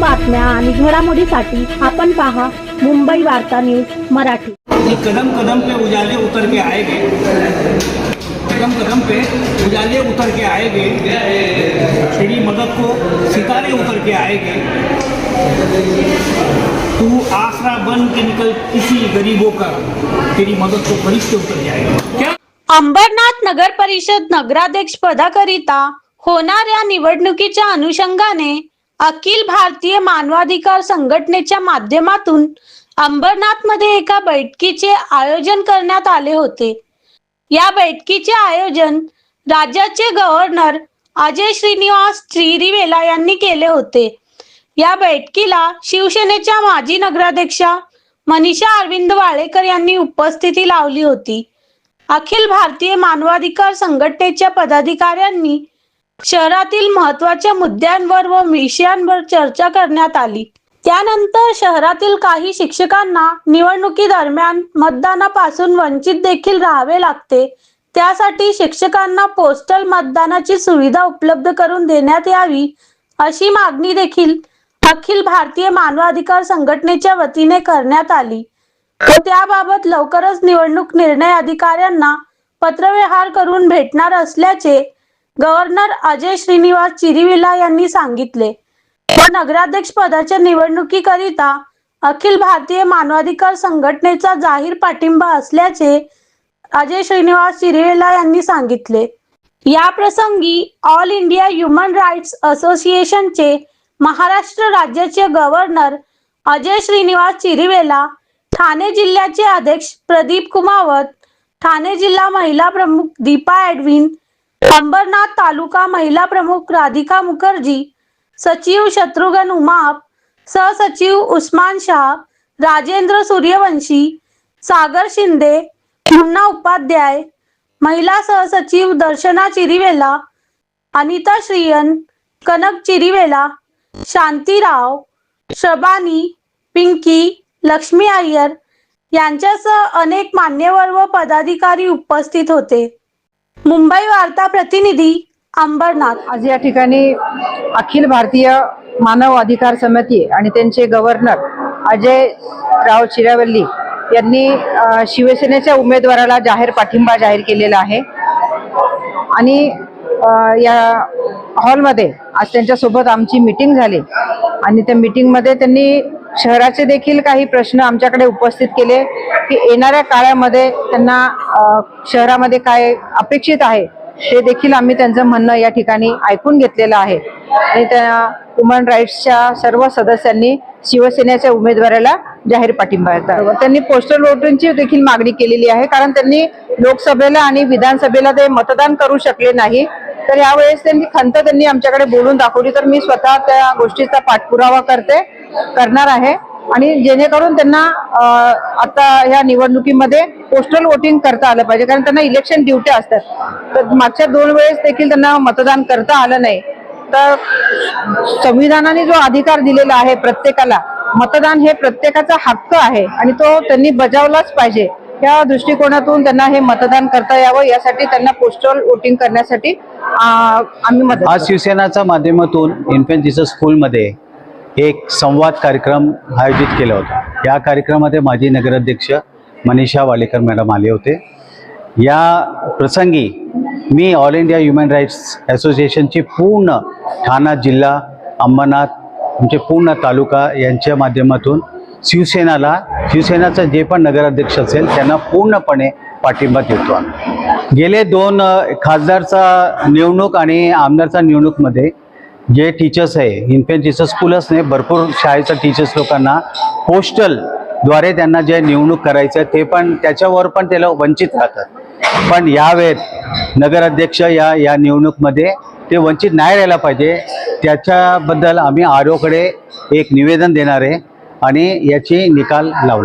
बातम्या आणि घडामोडीसाठी आपण पहा मुंबई वार्ता न्यूज मराठी. ये कदम कदम पे उजाले उतर के आएंगे कदम कदम पे उजाले उतर के आएंगे तेरी मदद को सितारे उतर के आएंगे तू आसरा बन के निकल किसी गरीबों का। तेरी मदद को फरिश्ते उतर क्या? अंबरनाथ नगर परिषद नगराध्यक्ष पदाकरिता होणाऱ्या निवडणुकीच्या अनुषंगाने अखिल भारतीय मानवाधिकार संघटनेच्या माध्यमातून अंबरनाथमध्ये एका बैठकीचे आयोजन करण्यात आले होते. या बैठकीचे आयोजन राज्याचे गव्हर्नर अजय श्रीनिवास श्रीरिवेला यांनी केले होते. या बैठकीला शिवसेनेच्या माजी नगराध्यक्षा मनीषा अरविंद वाळेकर यांनी उपस्थिती लावली होती. अखिल भारतीय मानवाधिकार संघटनेच्या पदाधिकाऱ्यांनी शहरातील महत्त्वाच्या मुद्द्यांवर व विषयांवर चर्चा करण्यात आली. त्यानंतर शहरातील काही शिक्षकांना निवडणुकी दरम्यान मतदानापासून वंचित देखील राहावे लागते. त्यासाठी शिक्षकांना पोस्टल मतदानाची सुविधा उपलब्ध करून देण्यात यावी अशी मागणी देखील अखिल भारतीय मानवाधिकार संघटनेच्या वतीने करण्यात आली. व त्याबाबत लवकरच निवडणूक निर्णय अधिकाऱ्यांना पत्रव्यवहार करून भेटणार असल्याचे गव्हर्नर अजय श्रीनिवास चिरिविला यांनी सांगितले. व नगराध्यक्ष पदाच्या निवडणुकीकरिता अखिल भारतीय मानवाधिकार संघटनेचा जाहीर पाठिंबा असल्याचे अजय श्रीनिवास चिरिवेला यांनी सांगितले. या प्रसंगी ऑल इंडिया ह्युमन राईट्स असोसिएशनचे महाराष्ट्र राज्याचे गव्हर्नर अजय श्रीनिवास चिरिवेला ठाणे जिल्ह्याचे अध्यक्ष प्रदीप कुमावत ठाणे जिल्हा महिला प्रमुख दीपा ॲडविन अंबरनाथ तालुका महिला प्रमुख राधिका मुखर्जी सचिव शत्रुघ्न उमाप सहसचिव उस्मान शाह राजेंद्र सूर्यवंशी सागर शिंदे मुन्ना उपाध्याय महिला सहसचिव दर्शना चिरिवेला अनिता श्रियन कनक चिरिवेला शांतीराव शबानी पिंकी लक्ष्मी अय्यर यांच्यासह अनेक मान्यवर व पदाधिकारी उपस्थित होते. मुंबई वार्ता प्रतिनिधी अंबरनाथ. आज या ठिकाणी अखिल भारतीय मानव अधिकार समिती आणि त्यांचे गव्हर्नर अजय राव चिरावल्ली यांनी शिवसेनेच्या उमेदवाराला जाहीर पाठिंबा जाहीर केलेला आहे. आणि या हॉलमध्ये आज त्यांच्यासोबत आमची मीटिंग झाली आणि त्या मीटिंगमध्ये त्यांनी शहराचे देखील काही प्रश्न आमच्याकडे उपस्थित केले की येणाऱ्या काळामध्ये त्यांना शहरामध्ये काय अपेक्षित आहे ते देखील आम्ही त्यांचं म्हणणं या ठिकाणी ऐकून घेतलेलं आहे. आणि त्या वुमन राईट्सच्या सर्व सदस्यांनी शिवसेनेच्या उमेदवाराला जाहीर पाठिंबा येतात त्यांनी पोस्टल वोटिंगची देखील मागणी केलेली आहे कारण त्यांनी लोकसभेला आणि विधानसभेला ते मतदान करू शकले नाही. तर यावेळेस त्यांनी खंत त्यांनी आमच्याकडे बोलून दाखवली. तर मी स्वतः त्या गोष्टीचा पाठपुरावा करते करणार आहे. आणि जेणेकरून त्यांना आता या निवडणुकीमध्ये पोस्टल वोटिंग करता आलं पाहिजे. कारण त्यांना इलेक्शन ड्युट्या असतात. तर मागच्या दोन वेळेस देखील त्यांना मतदान करता आलं नाही. तर संविधानाने जो अधिकार दिलेला आहे प्रत्येकाला मतदान हे प्रत्येकाचा हक्क आहे. आणि तो त्यांनी बजावलाच पाहिजे. त्या दृष्टिकोनातून त्यांना हे मतदान करता यावं यासाठी त्यांना पोस्टल वोटिंग करण्यासाठी आम्ही आज शिवसेनाच्या माध्यमातून इन्फेंट जीसस स्कूलमध्ये एक संवाद कार्यक्रम आयोजित केला होता. या कार्यक्रमामध्ये माजी नगराध्यक्ष मनीषा वालेकर मॅडम आले होते. या प्रसंगी मी ऑल इंडिया ह्युमन राईट्स असोसिएशनची पूर्ण ठाणा जिल्हा अंबरनाथ आमचे पूर्ण तालुका यांच्या माध्यमातून शिवसेनाला शिवसेनाचा जे पण नगराध्यक्ष असेल त्यांना पूर्णपणे पाठिंबा देतो आम्ही. गेले दोन खासदारचा निवडणूक आणि आमदारचा निवडणूकमध्ये जे टीचर्स आहे इन्फेंट टीचर्स स्कूलच नाही भरपूर शाळेच्या टीचर्स लोकांना पोस्टलद्वारे त्यांना जे निवडणूक करायचं आहे ते पण त्याच्यावर पण त्याला वंचित राहतात. पण यावेळेत नगराध्यक्ष या या निवडणूकमध्ये ते वंचित नाही राहायला पाहिजे. त्याच्याबद्दल आम्ही आरोकडे एक निवेदन देणार आहे. आणि याचे निकाल लावणार.